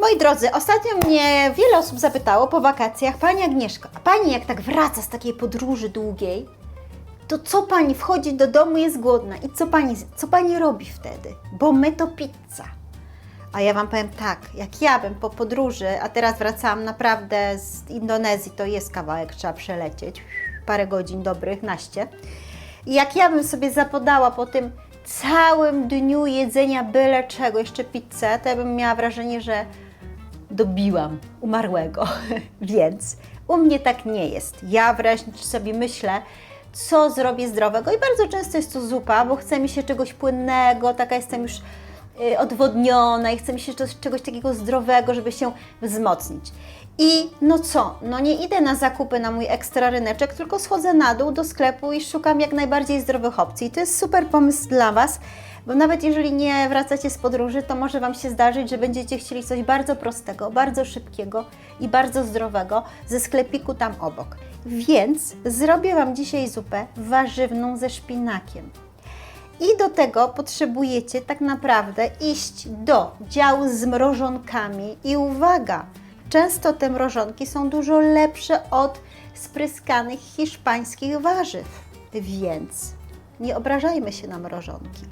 Moi drodzy, ostatnio mnie wiele osób zapytało po wakacjach, Pani Agnieszka, a Pani jak tak wraca z takiej podróży długiej, to co Pani wchodzi do domu, jest głodna i co Pani, co pani robi wtedy? Bo my to pizza. A ja Wam powiem tak, jak ja bym po podróży, a teraz wracałam naprawdę z Indonezji, to jest kawałek, trzeba przelecieć, parę godzin dobrych, naście. I jak ja bym sobie zapodała po tym całym dniu jedzenia byle czego, jeszcze pizzę, to ja bym miała wrażenie, że dobiłam umarłego. Więc u mnie tak nie jest. Ja wręcz sobie myślę, co zrobię zdrowego i bardzo często jest to zupa, bo chce mi się czegoś płynnego, taka jestem już y, odwodniona i chce mi się czegoś, takiego zdrowego, żeby się wzmocnić. I no co, no nie idę na zakupy na mój ekstra ryneczek, tylko schodzę na dół do sklepu i szukam jak najbardziej zdrowych opcji. I to jest super pomysł dla Was, bo nawet jeżeli nie wracacie z podróży, to może Wam się zdarzyć, że będziecie chcieli coś bardzo prostego, bardzo szybkiego i bardzo zdrowego ze sklepiku tam obok. Więc zrobię Wam dzisiaj zupę warzywną ze szpinakiem. I do tego potrzebujecie tak naprawdę iść do działu z mrożonkami i uwaga, często te mrożonki są dużo lepsze od spryskanych hiszpańskich warzyw, więc nie obrażajmy się na mrożonki.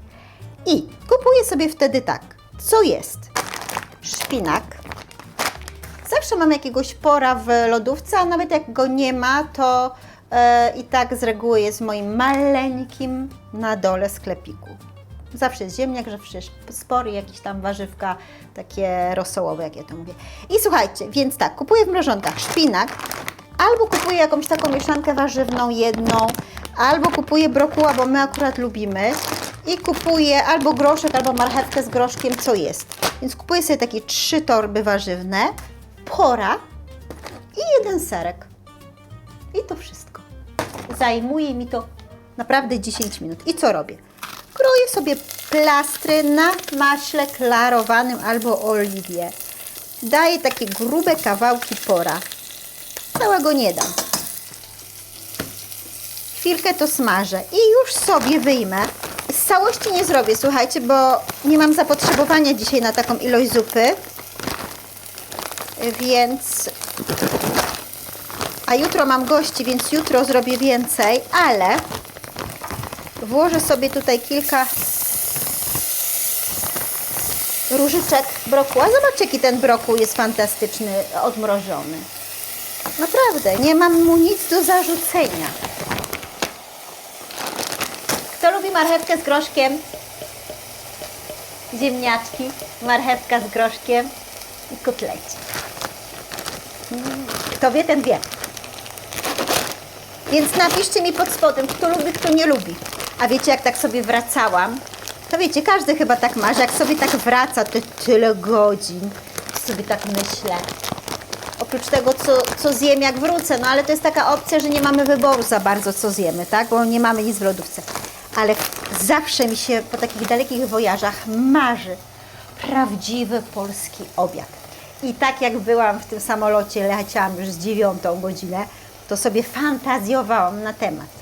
I kupuję sobie wtedy tak, co jest? Szpinak. Zawsze mam jakiegoś pora w lodówce, a nawet jak go nie ma, to e, i tak z reguły jest w moim maleńkim na dole sklepiku. Zawsze jest ziemniak, zawsze jest spory, jakieś tam warzywka, takie rosołowe, jak ja to mówię. I słuchajcie, więc tak, kupuję w mrożonkach szpinak, albo kupuję jakąś taką mieszankę warzywną jedną, albo kupuję brokuła, bo my akurat lubimy i kupuję albo groszek, albo marchewkę z groszkiem, co jest. Więc kupuję sobie takie trzy torby warzywne, pora i jeden serek. I to wszystko. Zajmuje mi to naprawdę 10 minut. I co robię? Kroję sobie plastry na maśle klarowanym albo oliwie. Daję takie grube kawałki pora. Całego nie dam. Chwilkę to smażę i już sobie wyjmę. Całości nie zrobię, słuchajcie, bo nie mam zapotrzebowania dzisiaj na taką ilość zupy. Więc a jutro mam gości, więc jutro zrobię więcej, ale włożę sobie tutaj kilka różyczek brokuła. Zobaczcie, jaki ten brokuł jest fantastyczny, odmrożony. Naprawdę, nie mam mu nic do zarzucenia. Kto lubi marchewkę z groszkiem? Ziemniaczki, marchewka z groszkiem i kotleci. Mm, Kto wie, ten wie. Więc napiszcie mi pod spodem, kto lubi, kto nie lubi. A wiecie, jak tak sobie wracałam, to wiecie, każdy chyba tak ma, że jak sobie tak wraca te tyle godzin, sobie tak myślę. Oprócz tego, co, co zjem, jak wrócę, no ale to jest taka opcja, że nie mamy wyboru za bardzo, co zjemy, tak? Bo nie mamy nic w lodówce. Ale zawsze mi się po takich dalekich wojażach marzy prawdziwy polski obiad. I tak jak byłam w tym samolocie, leciałam już z dziewiątą godzinę, to sobie fantazjowałam na temat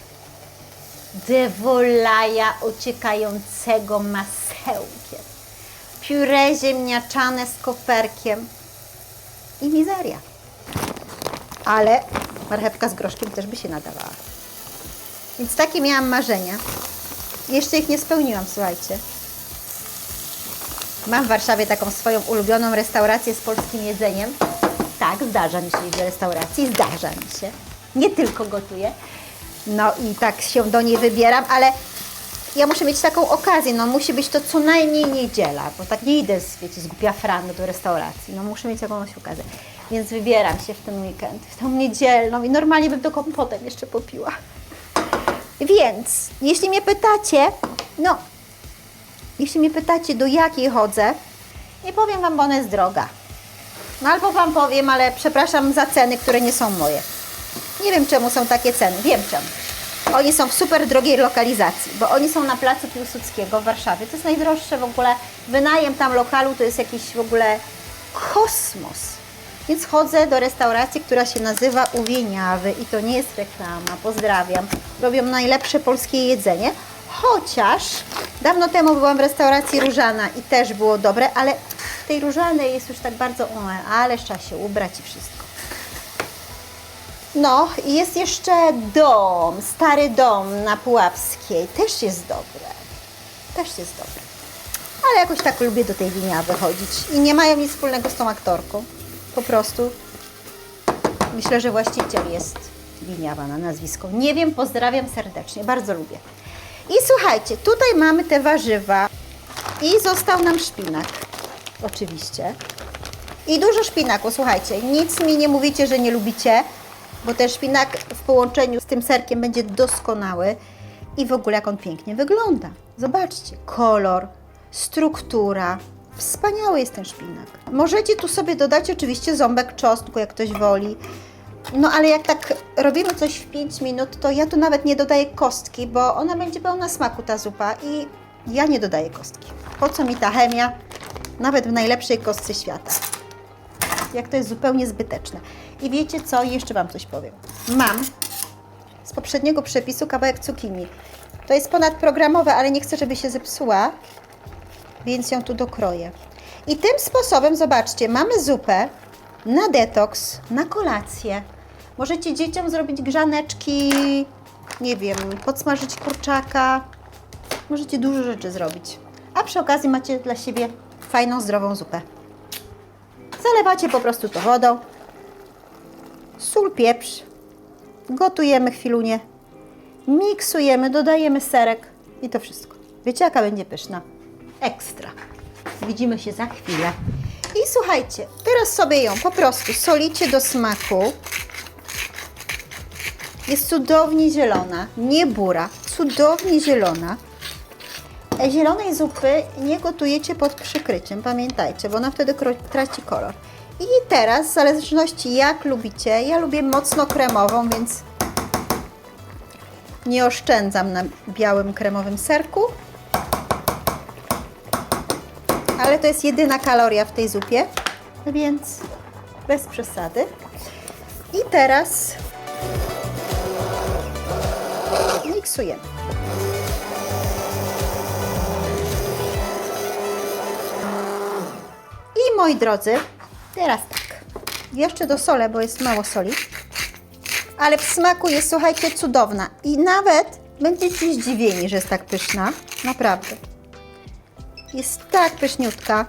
dewolaja ociekającego masełkiem, pióre ziemniaczane z koperkiem i mizeria. Ale marchewka z groszkiem też by się nadawała. Więc takie miałam marzenia. Jeszcze ich nie spełniłam, słuchajcie. Mam w Warszawie taką swoją ulubioną restaurację z polskim jedzeniem. Tak, zdarza mi się iść do restauracji, zdarza mi się. Nie tylko gotuję. No i tak się do niej wybieram, ale ja muszę mieć taką okazję, no musi być to co najmniej niedziela, bo tak nie idę z, wiecie, z głupia do restauracji, no muszę mieć jakąś okazję. Więc wybieram się w ten weekend, w tą niedzielną i normalnie bym to kompotem jeszcze popiła. Więc, jeśli mnie pytacie, no, jeśli mnie pytacie, do jakiej chodzę, nie powiem Wam, bo ona jest droga. No albo Wam powiem, ale przepraszam za ceny, które nie są moje. Nie wiem, czemu są takie ceny. Wiem czemu. Oni są w super drogiej lokalizacji, bo oni są na placu Piłsudskiego w Warszawie. To jest najdroższe w ogóle. Wynajem tam lokalu to jest jakiś w ogóle kosmos. Więc chodzę do restauracji, która się nazywa Uwieniawy i to nie jest reklama. Pozdrawiam. Robią najlepsze polskie jedzenie. Chociaż dawno temu byłam w restauracji Różana i też było dobre, ale tej różanej jest już tak bardzo, ale trzeba się ubrać i wszystko. No, i jest jeszcze dom, stary dom na Puławskiej. Też jest dobre. Też jest dobre. Ale jakoś tak lubię do tej Winiawy chodzić. I nie mają nic wspólnego z tą aktorką. Po prostu myślę, że właściciel jest Winiawa na nazwisko. Nie wiem, pozdrawiam serdecznie. Bardzo lubię. I słuchajcie, tutaj mamy te warzywa. I został nam szpinak. Oczywiście. I dużo szpinaku, słuchajcie. Nic mi nie mówicie, że nie lubicie, bo ten szpinak w połączeniu z tym serkiem będzie doskonały. I w ogóle jak on pięknie wygląda. Zobaczcie, kolor, struktura. Wspaniały jest ten szpinak. Możecie tu sobie dodać oczywiście ząbek czosnku, jak ktoś woli. No ale jak tak robimy coś w 5 minut, to ja tu nawet nie dodaję kostki, bo ona będzie pełna smaku ta zupa i ja nie dodaję kostki. Po co mi ta chemia? Nawet w najlepszej kostce świata. Jak to jest zupełnie zbyteczne. I wiecie co? Jeszcze Wam coś powiem. Mam z poprzedniego przepisu kawałek cukinii. To jest ponadprogramowe, ale nie chcę, żeby się zepsuła, więc ją tu dokroję. I tym sposobem, zobaczcie, mamy zupę na detoks, na kolację. Możecie dzieciom zrobić grzaneczki, nie wiem, podsmażyć kurczaka. Możecie dużo rzeczy zrobić. A przy okazji macie dla siebie fajną, zdrową zupę. Zalewacie po prostu to wodą, sól, pieprz, gotujemy chwilunię, miksujemy, dodajemy serek i to wszystko. Wiecie, jaka będzie pyszna? Ekstra. Widzimy się za chwilę. I słuchajcie, teraz sobie ją po prostu solicie do smaku. Jest cudownie zielona, nie bura, cudownie zielona. E, Zielonej zupy nie gotujecie pod przykryciem, pamiętajcie, bo ona wtedy traci kolor. I teraz, w zależności jak lubicie, ja lubię mocno kremową, więc nie oszczędzam na białym kremowym serku. Ale to jest jedyna kaloria w tej zupie, więc bez przesady. I teraz miksujemy. I moi drodzy, teraz tak. Jeszcze do solę, bo jest mało soli. Ale w smaku jest, słuchajcie, cudowna. I nawet będziecie zdziwieni, że jest tak pyszna. Naprawdę. Jest tak pyszniutka.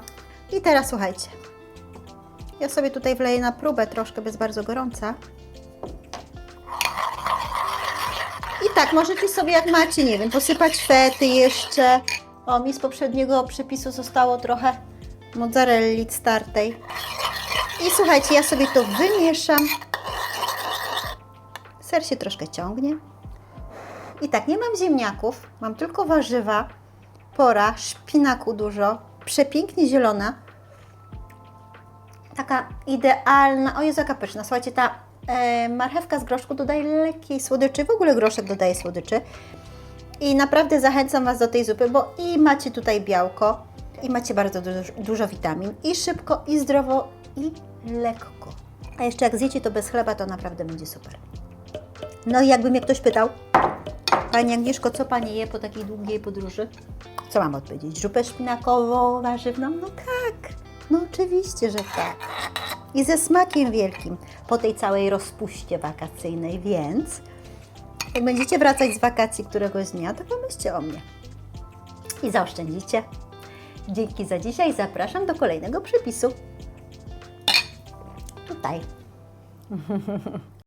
I teraz słuchajcie. Ja sobie tutaj wleję na próbę troszkę, bez bardzo gorąca. I tak, możecie sobie jak macie, nie wiem, posypać fety jeszcze. O, mi z poprzedniego przepisu zostało trochę mozzarelli startej. I słuchajcie, ja sobie to wymieszam. Ser się troszkę ciągnie. I tak, nie mam ziemniaków, mam tylko warzywa, pora, szpinaku dużo, przepięknie zielona. Taka idealna, o Jezu, jaka pyszna. Słuchajcie, ta e, marchewka z groszku dodaje lekkiej słodyczy, w ogóle groszek dodaje słodyczy. I naprawdę zachęcam Was do tej zupy, bo i macie tutaj białko, i macie bardzo dużo, dużo witamin, i szybko, i zdrowo, i lekko. A jeszcze jak zjecie to bez chleba, to naprawdę będzie super. No i jakby mnie ktoś pytał, Pani Agnieszko, co Pani je po takiej długiej podróży? Co mam odpowiedzieć? Zupę szpinakową, warzywną? No tak, no oczywiście, że tak. I ze smakiem wielkim po tej całej rozpuście wakacyjnej, więc jak będziecie wracać z wakacji któregoś dnia, to pomyślcie o mnie. I zaoszczędzicie. Dzięki za dzisiaj. Zapraszam do kolejnego przepisu. Tutaj.